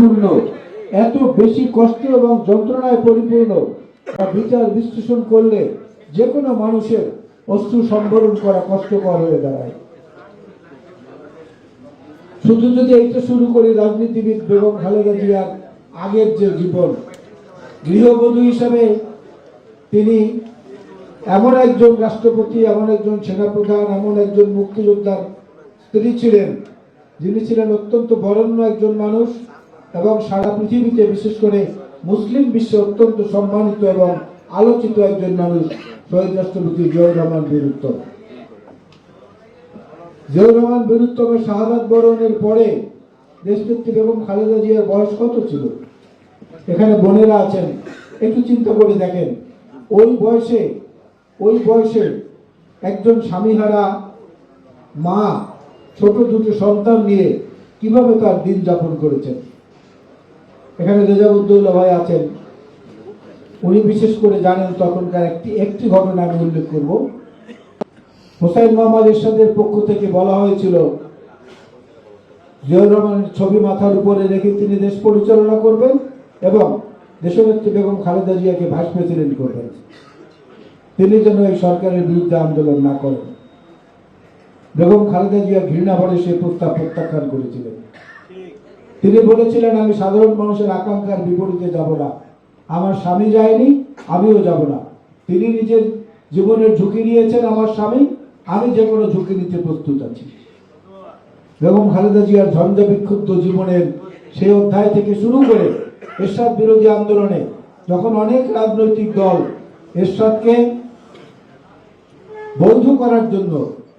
পূর্ণ এত বেশি কষ্ট এবং যন্ত্রণায় পরিপূর্ণ। বিচার বিশ্লেষণ করলে যে কোনো মানুষের অশ্রু সম্বরণ করা কষ্টকর হয়ে দাঁড়ায়। শুধু যদি এইটা শুরু করি রাজনীতিবিদ বেগম খালেদা জিয়ার আগের যে জীবন, গৃহবধূ হিসাবে তিনি এমন একজন রাষ্ট্রপতি, এমন একজন সেনাপ্রধান, এমন একজন মুক্তিযোদ্ধার স্ত্রী ছিলেন, যিনি ছিলেন অত্যন্ত বরেণ্য একজন মানুষ। এবং সারা পৃথিবীতে, বিশেষ করে মুসলিম বিশ্বে অত্যন্ত সম্মানিত এবং আলোচিত একজন মানুষ শহীদ রাষ্ট্রপতি জিয়াউর রহমান বীরুত্তম জিয়াউর রহমান বীরুত্তমের শাহাদাত বরণের পরে দেশনেত্রী বেগম খালেদা জিয়ার বয়স কত ছিল? এখানে বোনেরা আছেন, একটু চিন্তা করে দেখেন। ওই বয়সে ওই বয়সে একজন স্বামীহারা মা, ছোট দুটো সন্তান নিয়ে কীভাবে তার দিন যাপন করেছেন? এখানে রেজাউদ্দৌল্লা ভাই আছেন, উনি বিশেষ করে জানেন তখনকার একটি একটি ঘটনা আমি উল্লেখ করব। হোসাইন মোহাম্মদ এরশাদের পক্ষ থেকে বলা হয়েছিল, জিয়াউর রহমানের ছবি মাথার উপরে রেখে তিনি দেশ পরিচালনা করবেন এবং দেশনেত্রী বেগম খালেদা জিয়াকে ভাইস প্রেসিডেন্ট করবেন। তিনি যেন এই সরকারের বিরুদ্ধে আন্দোলন না করেন। বেগম খালেদা জিয়া ঘৃণা ভরে সে প্রস্তাব প্রত্যাখ্যান করেছিলেন। তিনি বলেছিলেন, আমি সাধারণ মানুষের আকাঙ্ক্ষার বিপরীতে যাব না। আমার স্বামী যায়নি, আমিও যাব না। তিনি নিজের জীবনের ঝুঁকি নিয়েছেন আমার স্বামী, আমি যে কোনো ঝুঁকি নিতে প্রস্তুত আছি। বেগম খালেদা জিয়ার ঝঞ্ঝা বিক্ষুব্ধ জীবনের সেই অধ্যায় থেকে শুরু করে এরশাদ বিরোধী আন্দোলনে যখন অনেক রাজনৈতিক দল এরশাদকে বৈধ করার জন্য,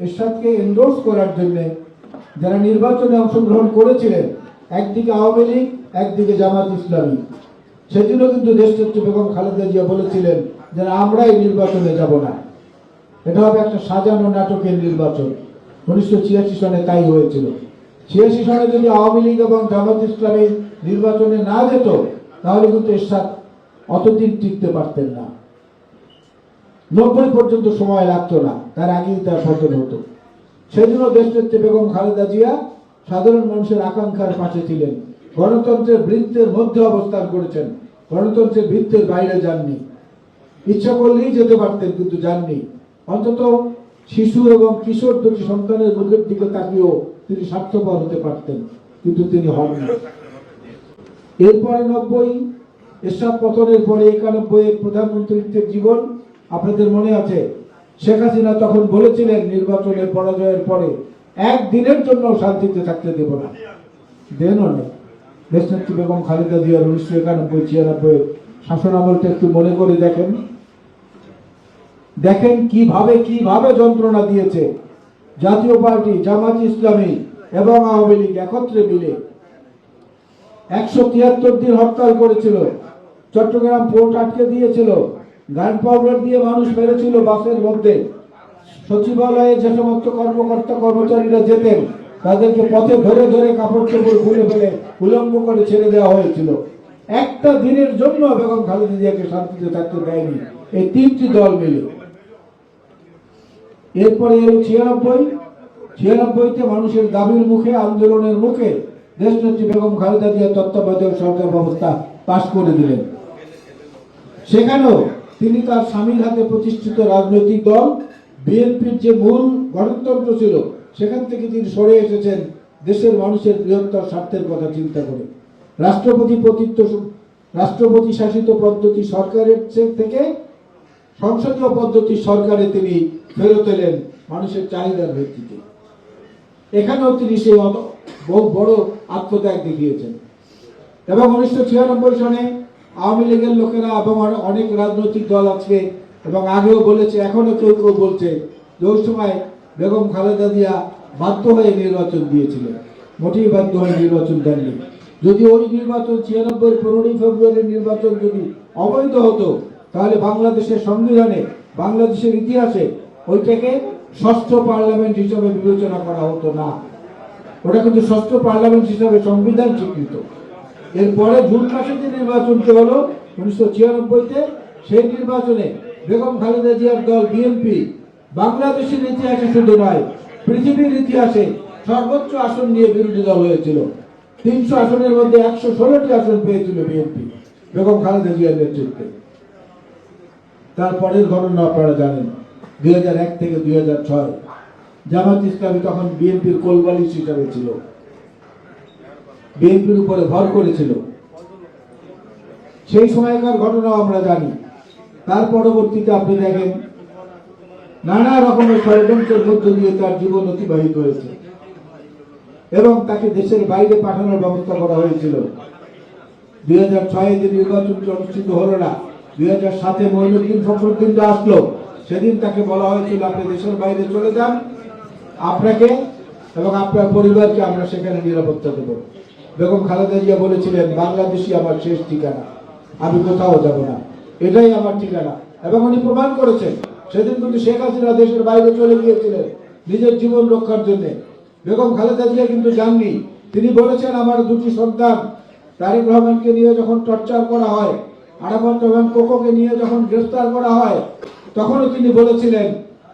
এরশাদকে এন্ডোর্স করার জন্য যারা নির্বাচনে অংশগ্রহণ করেছিলেন একদিকে আওয়ামী লীগ, একদিকে জামাত ইসলামী। সেদিনও কিন্তু দেশনেত্রী বেগম খালেদা জিয়া বলেছিলেন যে আমরা এই নির্বাচনে যাব না। এটা হবে একটা সাজানো নাটকের নির্বাচন। উনিশশো ছিয়াশি সনে তাই হয়েছিল। ছিয়াশি সনে যদি আওয়ামী লীগ এবং জামাত ইসলামী নির্বাচনে না যেত, তাহলে কিন্তু এরশাদ অতদিন টিকতে পারতেন না। নব্বই পর্যন্ত সময় লাগতো না। তার আগেই তার পতন হতো। সেই জন্য দেশনেত্রী বেগম খালেদা জিয়া সাধারণ মানুষের আকাঙ্ক্ষার পাশে ছিলেন। গণতন্ত্রের বৃত্তের মধ্যে অবস্থান করেছেন। গণতন্ত্রের বৃত্তের বাইরে যাননি। ইচ্ছা করলেই যেতে পারতেন, কিন্তু যাননি। অন্তত শিশু এবং কিশোর দুটি সন্তানের মুখের দিকে তাকিয়েও তিনি স্বার্থপর হতে পারতেন, কিন্তু তিনি হননি। এরপরে নব্বই এরশাদ পতনের পরে একানব্বই এর প্রধানমন্ত্রীত্বের জীবন আপনাদের মনে আছে? শেখ হাসিনা তখন বলেছিলেন, নির্বাচনের পরাজয়ের পরে একদিনের জন্য শান্তিতে থাকতে দেব না। দেন অনেক। দেশনেত্রী বেগম খালেদা জিয়ার উনিশশো একানব্বই, ছিয়ানব্বই শাসন আমলটা একটু মনে করে দেখেন। দেখেন কীভাবে কীভাবে যন্ত্রণা দিয়েছে। জাতীয় পার্টি, জামাত ইসলামী এবং আওয়ামী লীগ একত্রে মিলে একশো তিয়াত্তর দিন হরতাল করেছিল। চট্টগ্রাম পোর্ট আটকে দিয়েছিল। গান পাউডার দিয়ে মানুষ মেরেছিল বাসের মধ্যে। সচিবালয়ে যে সমস্ত কর্মকর্তা কর্মচারীরা যেতেন, তাদেরকে পথে ধরে ধরে কাপড় চোপড় খুলে ফেলে উলঙ্গ করে ছেড়ে দেওয়া হয়েছিল। একটা দিনের জন্য বেগম খালেদা জিয়াকে শান্তিতে থাকতে দেয়নি এই তিনটি দল মিলে। এরপরে এলো ছিয়ানব্বই। ছিয়ানব্বইতে মানুষের দাবির মুখে, আন্দোলনের মুখে দেশনেত্রী বেগম খালেদা জিয়া তত্ত্বাবধায়ক সরকার ব্যবস্থা পাশ করে দিলেন। সেখানেও তিনি তার স্বামীর হাতে প্রতিষ্ঠিত রাজনৈতিক দল বিএনপির যে মূল গণতন্ত্র ছিল, সেখান থেকে তিনি সরে এসেছেন দেশের মানুষের বৃহত্তর স্বার্থের কথা চিন্তা করে। রাষ্ট্রপতি প্রতিত্ব রাষ্ট্রপতি শাসিত পদ্ধতি সরকারের থেকে সংসদীয় পদ্ধতি সরকারে তিনি ফেরত এলেন মানুষের চাহিদার ভিত্তিতে। এখানেও তিনি সেই বহু বড় আত্মত্যাগ দেখিয়েছেন। এবং উনিশশো ছিয়ানব্বই সনে আওয়ামী লীগের লোকেরা এবং অনেক রাজনৈতিক দল আছে এবং আগেও বলেছে এখনও কেউ কেউ বলছে যে ওই সময় বেগম খালেদা জিয়া বাধ্য হয়ে নির্বাচন দিয়েছিলেন। মোটেই বাধ্য হয়ে নির্বাচন দেননি। যদি ওই নির্বাচন ছিয়ানব্বই, পনেরোই ফেব্রুয়ারির নির্বাচন যদি অবৈধ হতো, তাহলে বাংলাদেশের সংবিধানে, বাংলাদেশের ইতিহাসে ওইটাকে ষষ্ঠ পার্লামেন্ট হিসাবে বিবেচনা করা হতো না। ওটা কিন্তু ষষ্ঠ পার্লামেন্ট হিসাবে সংবিধান স্বীকৃত। এরপরে জুন মাসে যে নির্বাচনটি হলো, উনিশশো ছিয়ানব্বইতে, সেই নির্বাচনে বেগম খালেদা জিয়ার দল বিএনপি বাংলাদেশের ইতিহাসে শুধু নয়, পৃথিবীর ইতিহাসে সর্বোচ্চ আসন নিয়ে বিরোধী দল হয়েছিল। তিনশো আসনের মধ্যে একশো ষোলোটি আসন পেয়েছিল বিএনপি বেগম খালেদা জিয়ার নেতৃত্বে। তারপরের ঘটনা আপনারা জানেন, দুই থেকে দুই হাজার ছয়, জামাত ইসলামী তখন বিএনপির কোলবালিশ হিসাবে ছিল। বিএনপির উপরে ভর করেছিল। সেই সময়কার ঘটনাও আমরা জানি। তার পরবর্তীতে আপনি দেখেন নানা রকমের ষড়যন্ত্রের মধ্য দিয়ে তার জীবন অতিবাহিত হয়েছে। এবং তাকে দেশের বাইরে পাঠানোর ব্যবস্থা করা হয়েছিল। দুই হাজার ছয়ে যে নির্বাচনটি অনুষ্ঠিত হলো না, দুই হাজার সাতে মহিনুদ্দিন ফখরুদ্দিনটা আসলো। সেদিন তাকে বলা হয়েছিল, আপনি দেশের বাইরে চলে যান, আপনাকে এবং আপনার পরিবারকে আমরা সেখানে নিরাপত্তা দেব। বেগম খালেদা জিয়া বলেছিলেন বাংলাদেশি আমার শেষ ঠিকানা, আমি কোথাও যাব না। এটাই আমার ঠিকানা। এবং উনি প্রমাণ করেছেন, সেদিন কিন্তু শেখ হাসিনা দেশের বাইরে চলে গিয়েছিলেন নিজের জীবন রক্ষার জন্য। বেগম খালেদা জিয়া কিন্তু যাননি। তিনি বলেছেন, আমার দুটি সন্তান, তারেক রহমানকে নিয়ে যখন টর্চার করা হয়, আরাফাত রহমান কোকোকে নিয়ে যখন গ্রেফতার করা হয়, তখনও তিনি বলেছিলেন,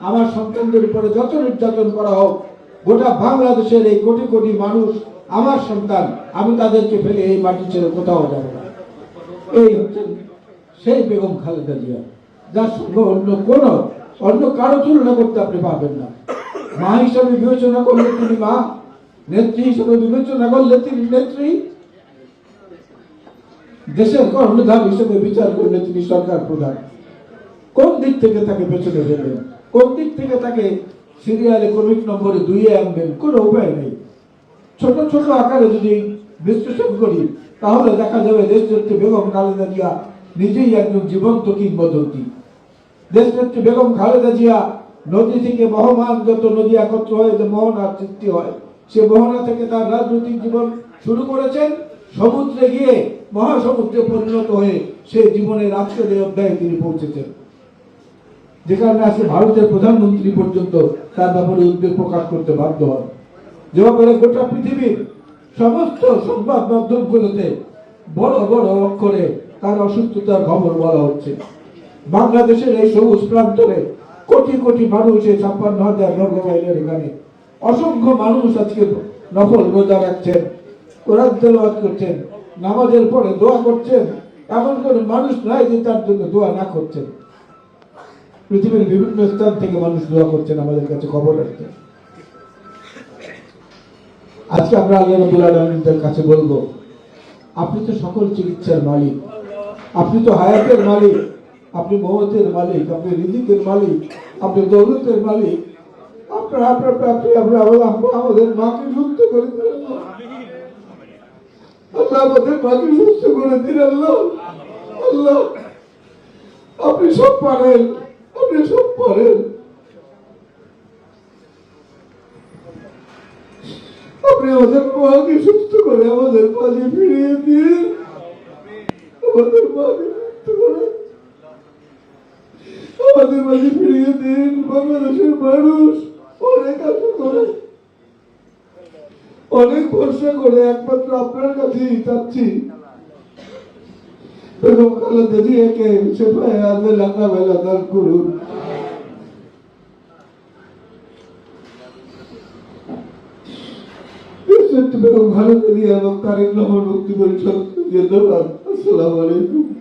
আমার সন্তানদের উপরে যত নির্যাতন করা হোক, গোটা বাংলাদেশের এই কোটি কোটি মানুষ আমার সন্তান, আমি তাদেরকে ফেলে এই মাটি ছেড়ে কোথাও যাব না। এই হচ্ছেন সেই বেগম খালেদা জিয়া, যার সঙ্গে অন্য কোন, অন্য কারও তুলনা করতে আপনি পাবেন না। মা হিসাবে বিবেচনা করলে তিনি মা, নেত্রী হিসাবে বিবেচনা করলে তিনি নেত্রী। দেশের কর্ণধার হিসেবে বিচার করলে তিনি সরকার প্রধান। কোন দিক থেকে তাকে পেছনে ফেলবেন? কোন দিক থেকে তাকে সিরিয়ালে ক্রমিক নম্বরে দুইয়ে আনবেন? কোনো উপায় নেই। ছোট ছোট আকারে যদি বিশ্লেষণ করি, তাহলে দেখা যাবে দেশ বেগম খালেদা জিয়া নিজেই একজন জীবন্ত কিংবদন্তি। দেশনেত্রী বেগম খালেদা জিয়া নদী থেকে বহমান যত নদী একত্র হয়ে যে মোহনার সৃষ্টি হয়, সে মোহনা থেকে তার রাজনৈতিক জীবন শুরু করেছেন। সমুদ্রে গিয়ে মহাসমুদ্রে পরিণত হয়ে সে জীবনের এই অধ্যায়ে তিনি পৌঁছেছেন। যে কারণে আজকে ভারতের প্রধানমন্ত্রী পর্যন্ত তার ব্যাপারে উদ্বেগ প্রকাশ করতে বাধ্য হন। যে ব্যাপারে গোটা পৃথিবীর সমস্ত সংবাদ মাধ্যমগুলোতে বড় বড় অক্ষরে তার অসুস্থতার খবর বলা হচ্ছে। বাংলাদেশের এই সবুজ প্রান্তরে কোটি কোটি মানুষ এই ছাপ্পান্ন হাজার বর্গ মাইলের এখানে। অসংখ্য মানুষ আজকে নফল রোজা রাখছেন, কোরআন তেলাওয়াত করছেন, নামাজের পরে দোয়া করছেন, এমন কোন মানুষ নাই যে তার জন্য দোয়া না করছেন। পৃথিবীর বিভিন্ন স্থান থেকে মানুষ দোয়া করছেন, আমাদের কাছে খবর আসছে আজকে আমরা আল্লাহ রবুল আলমীদের কাছে বলব, আপনি তো সকল চিকিৎসার মালিক। আপনি তো হায়াতের মালিক, আপনি মহতের মালিক, আপনি রিজিকের মালিক, আপনি দৌলতের মালিক। আমাদের সুস্থ করে আপনি আপনি আমাদের মাকে সুস্থ করে আমাদের মাঝে ফিরিয়ে দিন আমাদের মাকে আমাদের মাঝে ফিরিয়ে দিন, বাংলাদেশের মানুষ অনেক আশা করে। অনেক ভরসা করে, একমাত্র আপনার কাছেই চাচ্ছি বেগম পরিষদ আসসালামু